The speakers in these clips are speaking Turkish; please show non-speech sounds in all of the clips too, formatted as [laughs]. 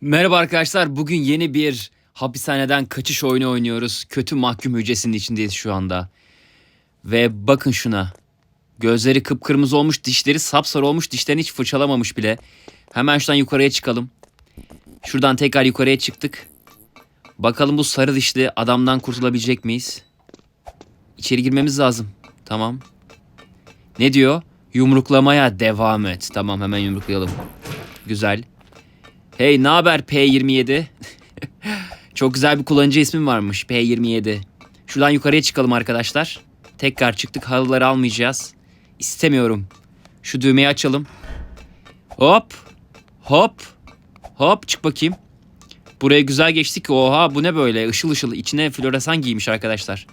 Merhaba arkadaşlar. Bugün yeni bir hapishaneden kaçış oyunu oynuyoruz. Kötü mahkum hücresinin içindeyiz şu anda. Ve bakın şuna. Gözleri kıpkırmızı olmuş, dişleri sapsarı olmuş, dişlerini hiç fırçalamamış bile. Hemen şuradan yukarıya çıkalım. Şuradan tekrar yukarıya çıktık. Bakalım bu sarı dişli adamdan kurtulabilecek miyiz? İçeri girmemiz lazım. Tamam. Ne diyor? Yumruklamaya devam et. Tamam hemen yumruklayalım. Güzel. Hey ne haber P27? [laughs] Çok güzel bir kullanıcı ismin varmış P27. Şuradan yukarıya çıkalım arkadaşlar. Tekrar çıktık halıları almayacağız. İstemiyorum. Şu düğmeyi açalım. Hop. Hop. Hop çık bakayım. Buraya güzel geçtik. Oha bu ne böyle ışıl ışıl içine floresan giymiş arkadaşlar.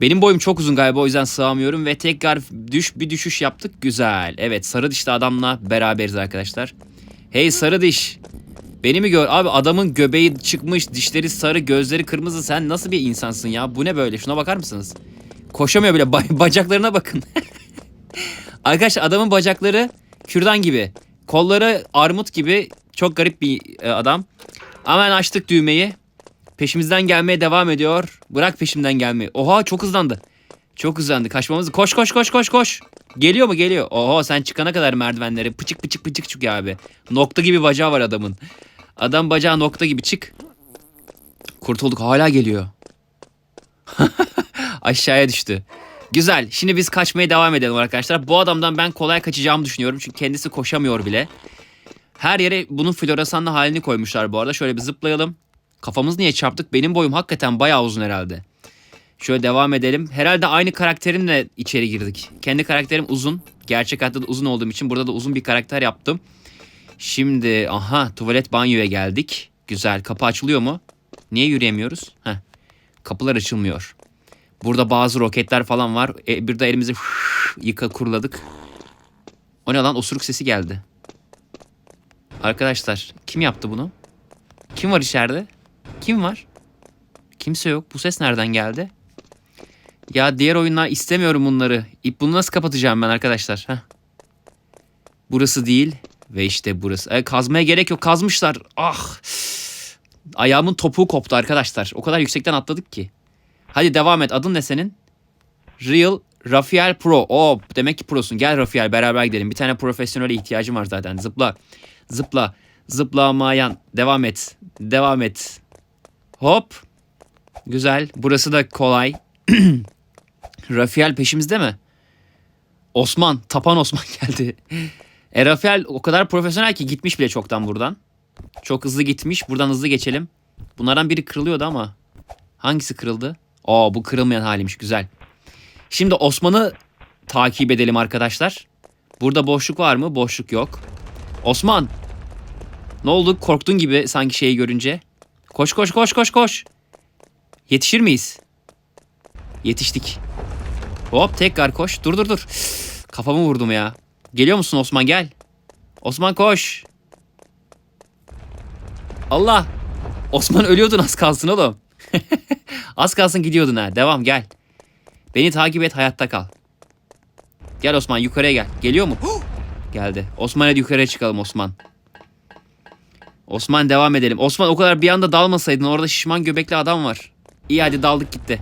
Benim boyum çok uzun galiba o yüzden sığamıyorum ve tekrar düş bir düşüş yaptık. Güzel. Evet sarı dişli adamla beraberiz arkadaşlar. Hey sarı diş. Beni mi gör? Abi adamın göbeği çıkmış, dişleri sarı, gözleri kırmızı. Sen nasıl bir insansın ya? Bu ne böyle? Şuna bakar mısınız? Koşamıyor bile. [laughs] Ba- bacaklarına bakın. [laughs] Arkadaşlar adamın bacakları kürdan gibi. Kolları armut gibi. Çok garip bir e, adam. Hemen açtık düğmeyi. Peşimizden gelmeye devam ediyor. Bırak peşimden gelmeyi. Oha çok hızlandı. Çok hızlandı. Kaçmamız. Koş koş koş koş koş. Geliyor mu geliyor. Oho sen çıkana kadar merdivenleri pıçık pıçık pıçık çık abi. Nokta gibi bacağı var adamın. Adam bacağı nokta gibi çık. Kurtulduk hala geliyor. [laughs] Aşağıya düştü. Güzel. Şimdi biz kaçmaya devam edelim arkadaşlar. Bu adamdan ben kolay kaçacağımı düşünüyorum. Çünkü kendisi koşamıyor bile. Her yere bunun floresanlı halini koymuşlar bu arada. Şöyle bir zıplayalım. Kafamız niye çarptık? Benim boyum hakikaten bayağı uzun herhalde. Şöyle devam edelim. Herhalde aynı karakterimle içeri girdik. Kendi karakterim uzun. Gerçek hayatta da uzun olduğum için burada da uzun bir karakter yaptım. Şimdi aha tuvalet banyoya geldik. Güzel. Kapı açılıyor mu? Niye yürüyemiyoruz? Heh. Kapılar açılmıyor. Burada bazı roketler falan var. E, bir de elimizi [laughs] yıka kuruladık. O ne lan? Osuruk sesi geldi. Arkadaşlar kim yaptı bunu? Kim var içeride? Kim var? Kimse yok. Bu ses nereden geldi? Ya diğer oyunlar istemiyorum bunları. İp bunu nasıl kapatacağım ben arkadaşlar? Heh. Burası değil ve işte burası. E, kazmaya gerek yok. Kazmışlar. Ah. Ayağımın topuğu koptu arkadaşlar. O kadar yüksekten atladık ki. Hadi devam et. Adın ne senin? Real Rafael Pro. Oo demek ki prosun. Gel Rafael beraber gidelim. Bir tane profesyonele ihtiyacım var zaten. Zıpla. Zıpla. Zıplamayan. Devam et. Devam et. Hop. Güzel. Burası da kolay. [clears throat] Rafael peşimizde mi? Osman. Tapan Osman [laughs] geldi. E Rafael o kadar profesyonel ki gitmiş bile çoktan buradan. Çok hızlı gitmiş. Buradan hızlı geçelim. Bunlardan biri kırılıyordu ama. Hangisi kırıldı? Aa bu kırılmayan haliymiş. Güzel. Şimdi Osman'ı takip edelim arkadaşlar. Burada boşluk var mı? Boşluk yok. Osman. Ne oldu? Korktun gibi sanki şeyi görünce. Koş koş koş koş koş. Yetişir miyiz? Yetiştik. Hop tekrar koş. Dur dur dur. Kafamı vurdum ya. Geliyor musun Osman gel. Osman koş. Allah. Osman ölüyordun az kalsın oğlum. [laughs] az kalsın gidiyordun ha. Devam gel. Beni takip et hayatta kal. Gel Osman yukarıya gel. Geliyor mu? Geldi. Osman hadi yukarıya çıkalım Osman. Osman devam edelim. Osman o kadar bir anda dalmasaydın orada şişman göbekli adam var. İyi hadi daldık gitti.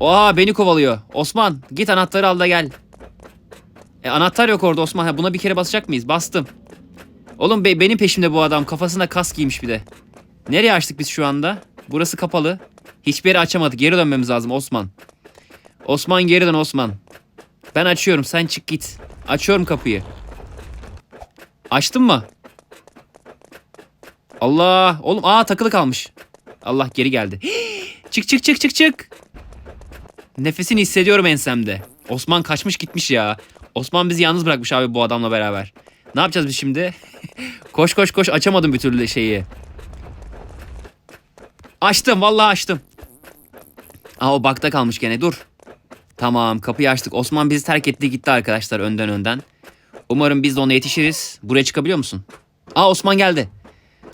Oha beni kovalıyor. Osman git anahtarı al da gel. E, anahtar yok orada Osman. Ha, buna bir kere basacak mıyız? Bastım. Oğlum be, benim peşimde bu adam. Kafasında kas giymiş bir de. Nereye açtık biz şu anda? Burası kapalı. Hiçbir yeri açamadık. Geri dönmemiz lazım Osman. Osman geri dön Osman. Ben açıyorum sen çık git. Açıyorum kapıyı. Açtın mı? Allah. Oğlum aa takılı kalmış. Allah geri geldi. [gasps] çık çık çık çık çık. Nefesini hissediyorum ensemde. Osman kaçmış gitmiş ya. Osman bizi yalnız bırakmış abi bu adamla beraber. Ne yapacağız biz şimdi? [laughs] koş koş koş açamadım bir türlü şeyi. Açtım vallahi açtım. Aa o bakta kalmış gene dur. Tamam kapıyı açtık. Osman bizi terk etti gitti arkadaşlar önden önden. Umarım biz de ona yetişiriz. Buraya çıkabiliyor musun? Aa Osman geldi.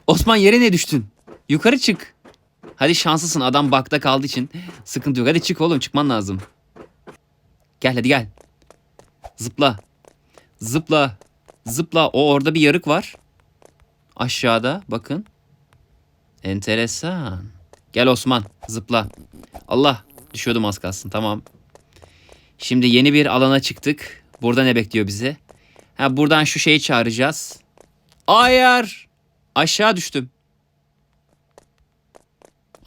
Osman yere ne düştün? Yukarı çık. Hadi şanslısın adam bakta kaldığı için sıkıntı yok. Hadi çık oğlum çıkman lazım. Gel hadi gel. Zıpla. Zıpla. Zıpla. O orada bir yarık var. Aşağıda bakın. Enteresan. Gel Osman zıpla. Allah düşüyordum az kalsın tamam. Şimdi yeni bir alana çıktık. Burada ne bekliyor bizi? Ha buradan şu şeyi çağıracağız. Hayır. Aşağı düştüm.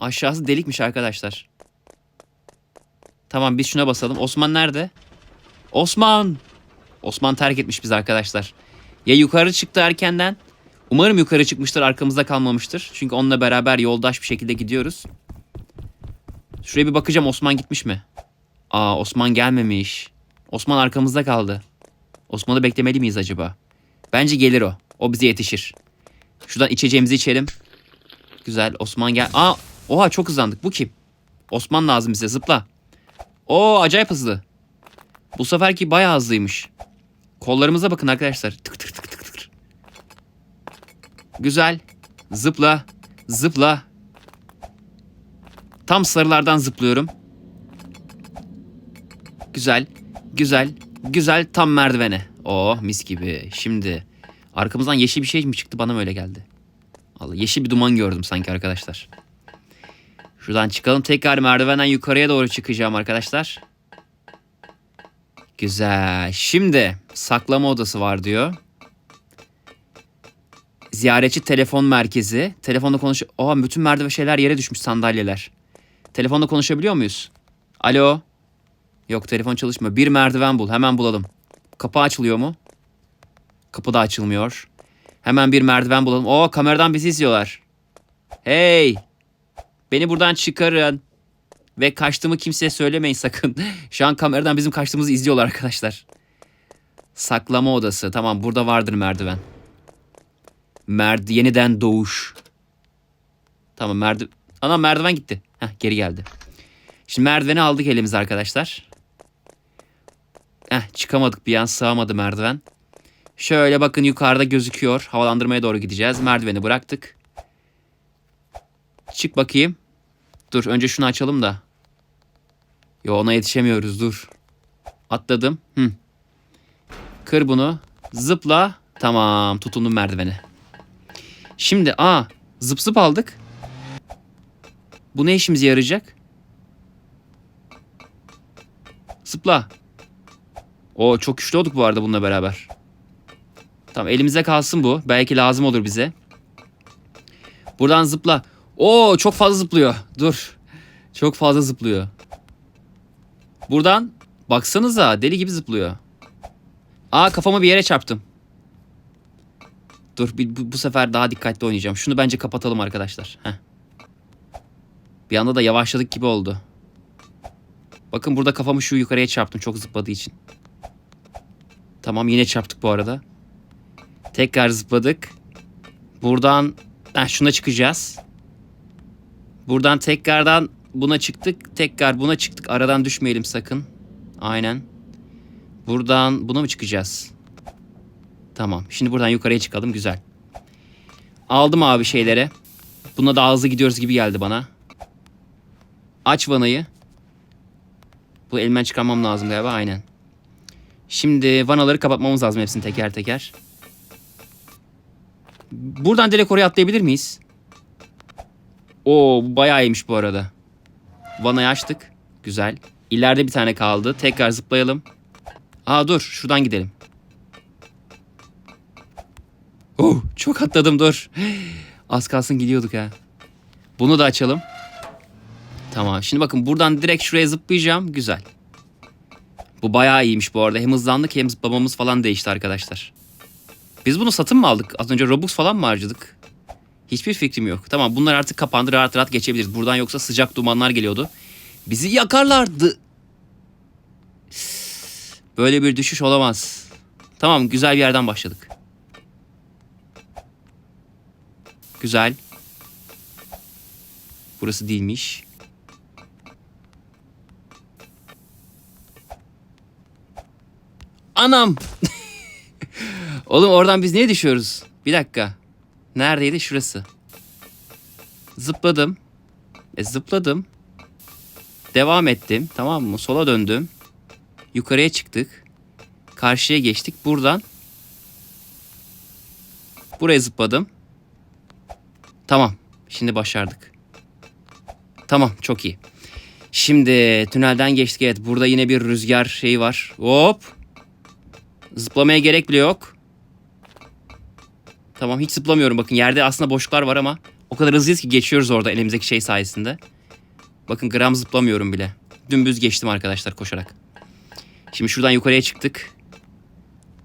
Aşağısı delikmiş arkadaşlar. Tamam biz şuna basalım. Osman nerede? Osman. Osman terk etmiş biz arkadaşlar. Ya yukarı çıktı erkenden. Umarım yukarı çıkmıştır arkamızda kalmamıştır. Çünkü onunla beraber yoldaş bir şekilde gidiyoruz. Şuraya bir bakacağım Osman gitmiş mi? Aa Osman gelmemiş. Osman arkamızda kaldı. Osman'ı beklemeli miyiz acaba? Bence gelir o. O bize yetişir. Şuradan içeceğimizi içelim. Güzel Osman gel. Aa oha çok hızlandık. Bu kim? Osman lazım bize zıpla. Oo acayip hızlı. Bu seferki bayağı hızlıymış. Kollarımıza bakın arkadaşlar. Tık tık tık tık tık. Güzel. Zıpla. Zıpla. Tam sarılardan zıplıyorum. Güzel. Güzel. Güzel tam merdivene. Oh mis gibi. Şimdi arkamızdan yeşil bir şey mi çıktı bana mı öyle geldi? Allah yeşil bir duman gördüm sanki arkadaşlar. Şuradan çıkalım tekrar merdivenden yukarıya doğru çıkacağım arkadaşlar. Güzel. Şimdi saklama odası var diyor. Ziyaretçi telefon merkezi. Telefonda konuş... Oha bütün merdiven şeyler yere düşmüş sandalyeler. Telefonda konuşabiliyor muyuz? Alo. Yok telefon çalışmıyor. Bir merdiven bul. Hemen bulalım. Kapı açılıyor mu? Kapı da açılmıyor. Hemen bir merdiven bulalım. Oo kameradan bizi izliyorlar. Hey. Beni buradan çıkarın. Ve kaçtığımı kimseye söylemeyin sakın. [laughs] Şu an kameradan bizim kaçtığımızı izliyorlar arkadaşlar. Saklama odası. Tamam burada vardır merdiven. Merd yeniden doğuş. Tamam merdiven. Ana merdiven gitti. Heh, geri geldi. Şimdi merdiveni aldık elimize arkadaşlar. Heh, çıkamadık bir an sığamadı merdiven. Şöyle bakın yukarıda gözüküyor. Havalandırmaya doğru gideceğiz. Merdiveni bıraktık. Çık bakayım. Dur önce şunu açalım da. Yo ona yetişemiyoruz dur. Atladım. Hı. Kır bunu. Zıpla. Tamam tutundum merdivene. Şimdi aa zıp zıp aldık. Bu ne işimize yarayacak? Zıpla. O çok güçlü olduk bu arada bununla beraber. Tamam elimizde kalsın bu. Belki lazım olur bize. Buradan zıpla. Oo çok fazla zıplıyor. Dur. Çok fazla zıplıyor. Buradan baksanıza deli gibi zıplıyor. Aa kafamı bir yere çarptım. Dur bu, bu sefer daha dikkatli oynayacağım. Şunu bence kapatalım arkadaşlar. Heh. Bir anda da yavaşladık gibi oldu. Bakın burada kafamı şu yukarıya çarptım çok zıpladığı için. Tamam yine çarptık bu arada. Tekrar zıpladık. Buradan heh, şuna çıkacağız. Buradan tekrardan buna çıktık. Tekrar buna çıktık. Aradan düşmeyelim sakın. Aynen. Buradan buna mı çıkacağız? Tamam. Şimdi buradan yukarıya çıkalım. Güzel. Aldım abi şeylere. Buna da hızlı gidiyoruz gibi geldi bana. Aç vanayı. Bu elimden çıkarmam lazım galiba. Aynen. Şimdi vanaları kapatmamız lazım hepsini teker teker. Buradan direkt oraya atlayabilir miyiz? Oo bu bayağı iyiymiş bu arada. Vanayı açtık. Güzel. İleride bir tane kaldı. Tekrar zıplayalım. Aa dur şuradan gidelim. Oh çok atladım dur. Az kalsın gidiyorduk ha. Bunu da açalım. Tamam şimdi bakın buradan direkt şuraya zıplayacağım. Güzel. Bu bayağı iyiymiş bu arada. Hem hızlandık hem zıplamamız falan değişti arkadaşlar. Biz bunu satın mı aldık? Az önce Robux falan mı harcadık? Hiçbir fikrim yok. Tamam bunlar artık kapandı rahat rahat geçebiliriz. Buradan yoksa sıcak dumanlar geliyordu. Bizi yakarlardı. Böyle bir düşüş olamaz. Tamam güzel bir yerden başladık. Güzel. Burası değilmiş. Anam. [laughs] Oğlum oradan biz niye düşüyoruz? Bir dakika. Neredeydi? Şurası. Zıpladım. E zıpladım. Devam ettim. Tamam mı? Sola döndüm. Yukarıya çıktık. Karşıya geçtik. Buradan buraya zıpladım. Tamam. Şimdi başardık. Tamam çok iyi. Şimdi tünelden geçtik. Evet burada yine bir rüzgar şeyi var. Hop. Zıplamaya gerek bile yok. Tamam hiç zıplamıyorum. Bakın yerde aslında boşluklar var ama o kadar hızlıyız ki geçiyoruz orada elimizdeki şey sayesinde. Bakın gram zıplamıyorum bile. Dümdüz geçtim arkadaşlar koşarak. Şimdi şuradan yukarıya çıktık.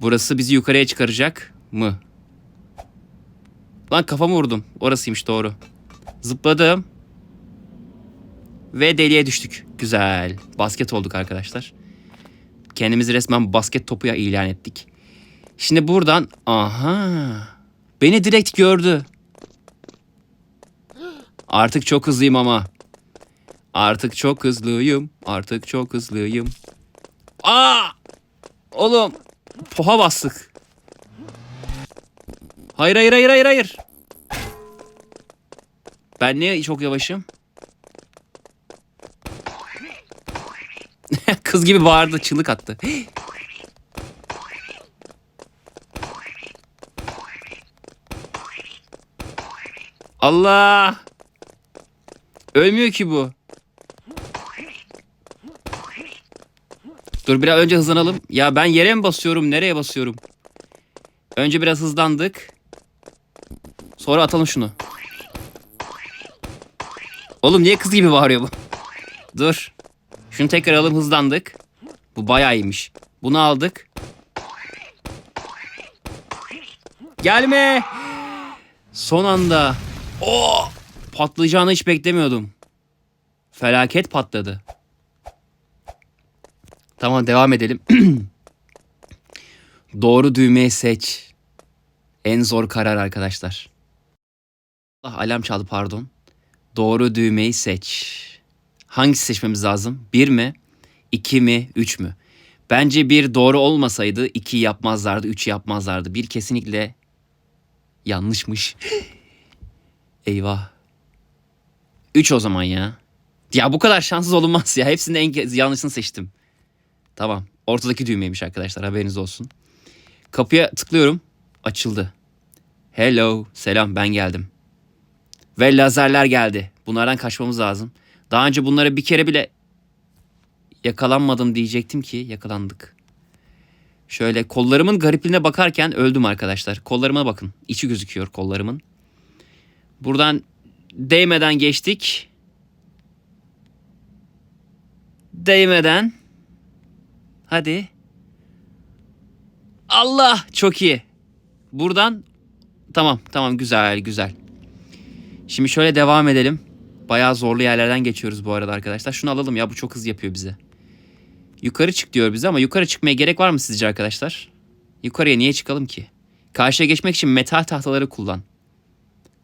Burası bizi yukarıya çıkaracak mı? Lan kafamı vurdum. Orasıymış doğru. Zıpladım. Ve deliğe düştük. Güzel. Basket olduk arkadaşlar. Kendimizi resmen basket topuya ilan ettik. Şimdi buradan... Aha. Beni direkt gördü. Artık çok hızlıyım ama. Artık çok hızlıyım. Artık çok hızlıyım. Aa! Oğlum. Poha bastık. Hayır hayır hayır hayır hayır. Ben niye çok yavaşım? [laughs] Kız gibi bağırdı, çığlık attı. Allah! Ölmüyor ki bu. Dur biraz önce hızlanalım. Ya ben yere mi basıyorum, nereye basıyorum? Önce biraz hızlandık. Sonra atalım şunu. Oğlum niye kız gibi bağırıyor bu? Dur. Şunu tekrar alalım hızlandık. Bu bayağı iyiymiş. Bunu aldık. Gelme. Son anda. Oo! Patlayacağını hiç beklemiyordum. Felaket patladı. Tamam devam edelim. [clears throat] Doğru düğmeyi seç. En zor karar arkadaşlar. Ah alarm çaldı pardon. Doğru düğmeyi seç. Hangisi seçmemiz lazım? Bir mi? İki mi? Üç mü? Bence bir doğru olmasaydı iki yapmazlardı, üç yapmazlardı. Bir kesinlikle yanlışmış. [gasps] Eyvah. Üç o zaman ya. Ya bu kadar şanssız olunmaz ya. Hepsinin en yanlışını seçtim. Tamam. Ortadaki düğmeymiş arkadaşlar haberiniz olsun. Kapıya tıklıyorum. Açıldı. Hello. Selam ben geldim. Ve lazerler geldi. Bunlardan kaçmamız lazım. Daha önce bunlara bir kere bile yakalanmadım diyecektim ki yakalandık. Şöyle kollarımın garipliğine bakarken öldüm arkadaşlar. Kollarıma bakın. İçi gözüküyor kollarımın. Buradan değmeden geçtik. Değmeden. Hadi. Allah çok iyi. Buradan tamam tamam güzel güzel. Şimdi şöyle devam edelim. Bayağı zorlu yerlerden geçiyoruz bu arada arkadaşlar. Şunu alalım ya bu çok hız yapıyor bize. Yukarı çık diyor bize ama yukarı çıkmaya gerek var mı sizce arkadaşlar? Yukarıya niye çıkalım ki? Karşıya geçmek için metal tahtaları kullan.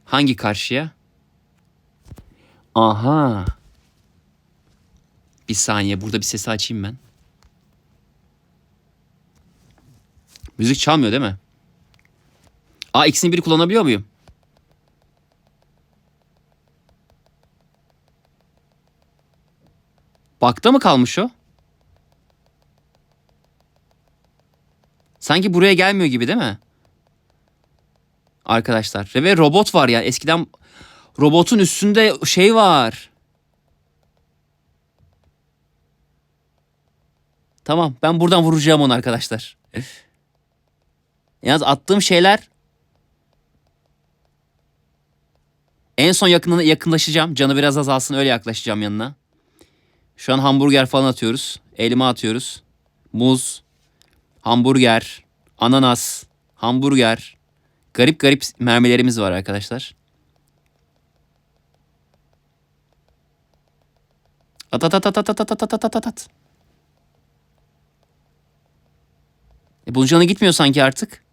Hangi karşıya? Aha. Bir saniye burada bir sesi açayım ben. Müzik çalmıyor değil mi? Aa ikisini biri kullanabiliyor muyum? Bakta mı kalmış o? Sanki buraya gelmiyor gibi değil mi? Arkadaşlar. Ve robot var ya. Eskiden robotun üstünde şey var. Tamam ben buradan vuracağım onu arkadaşlar. Yalnız attığım şeyler en son yakınına yakınlaşacağım. Canı biraz azalsın öyle yaklaşacağım yanına. Şu an hamburger falan atıyoruz. Elma atıyoruz. Muz, hamburger, ananas, hamburger. Garip garip mermilerimiz var arkadaşlar. At at at at at at at at at at at. E bunun gitmiyor sanki artık.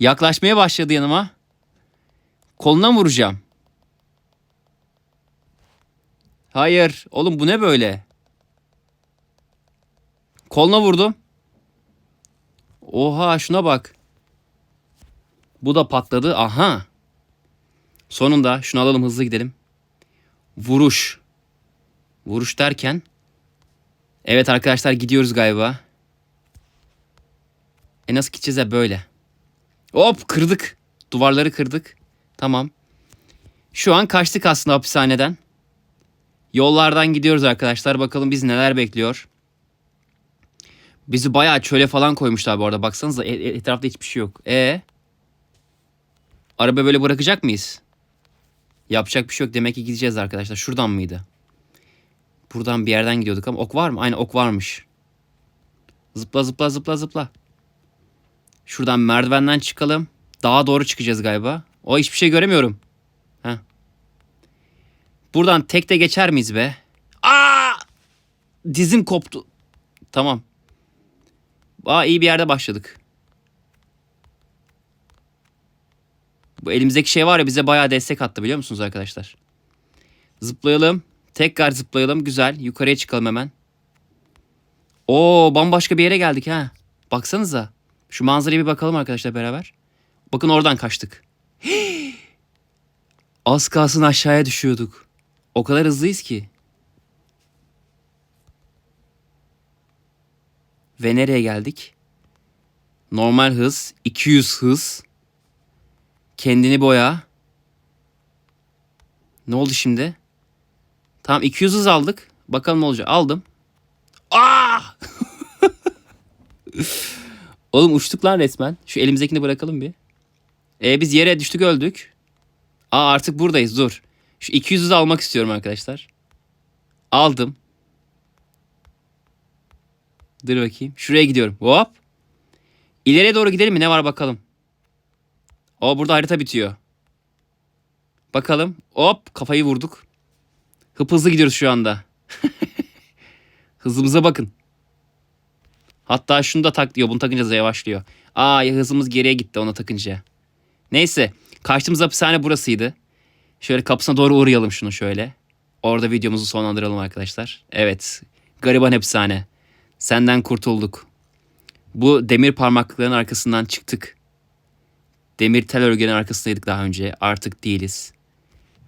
Yaklaşmaya başladı yanıma. Koluna vuracağım? Hayır. Oğlum bu ne böyle? Koluna vurdum. Oha şuna bak. Bu da patladı. Aha. Sonunda şunu alalım hızlı gidelim. Vuruş. Vuruş derken. Evet arkadaşlar gidiyoruz galiba. E nasıl gideceğiz ya böyle. Hop kırdık. Duvarları kırdık. Tamam. Şu an kaçtık aslında hapishaneden. Yollardan gidiyoruz arkadaşlar. Bakalım biz neler bekliyor. Bizi bayağı çöle falan koymuşlar bu arada. Baksanıza e- e- etrafta hiçbir şey yok. E Araba böyle bırakacak mıyız? Yapacak bir şey yok. Demek ki gideceğiz arkadaşlar. Şuradan mıydı? Buradan bir yerden gidiyorduk ama ok var mı? Aynen ok varmış. Zıpla zıpla zıpla zıpla. Şuradan merdivenden çıkalım. Daha doğru çıkacağız galiba. O hiçbir şey göremiyorum. Heh. Buradan tek de geçer miyiz be? Aa! Dizim koptu. Tamam. Aa iyi bir yerde başladık. Bu elimizdeki şey var ya bize bayağı destek attı biliyor musunuz arkadaşlar? Zıplayalım. Tekrar zıplayalım. Güzel. Yukarıya çıkalım hemen. Oo bambaşka bir yere geldik ha. Baksanıza. Şu manzaraya bir bakalım arkadaşlar beraber. Bakın oradan kaçtık. [gasps] Az kalsın aşağıya düşüyorduk. O kadar hızlıyız ki. Ve nereye geldik? Normal hız, 200 hız. Kendini boya. Ne oldu şimdi? Tamam 200 hız aldık. Bakalım ne olacak. Aldım. Aa! [laughs] Oğlum uçtuk lan resmen. Şu elimizdekini bırakalım bir. E biz yere düştük öldük. Aa artık buradayız dur. Şu 200 hızı almak istiyorum arkadaşlar. Aldım. Dur bakayım. Şuraya gidiyorum. Hop. İleriye doğru gidelim mi? Ne var bakalım. O burada harita bitiyor. Bakalım. Hop kafayı vurduk. Hıp hızlı gidiyoruz şu anda. [laughs] Hızımıza bakın. Hatta şunu da tak diyor. Bunu takınca da yavaşlıyor. Aa hızımız geriye gitti ona takınca. Neyse. Kaçtığımız hapishane burasıydı. Şöyle kapısına doğru uğrayalım şunu şöyle. Orada videomuzu sonlandıralım arkadaşlar. Evet. Gariban hapishane. Senden kurtulduk. Bu demir parmaklıkların arkasından çıktık. Demir tel örgünün arkasındaydık daha önce. Artık değiliz.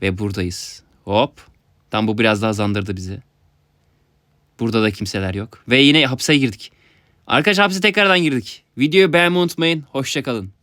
Ve buradayız. Hop. Tam bu biraz daha zandırdı bizi. Burada da kimseler yok. Ve yine hapse girdik. Arkadaşlar hapse tekrardan girdik. Videoyu beğenmeyi unutmayın. Hoşçakalın.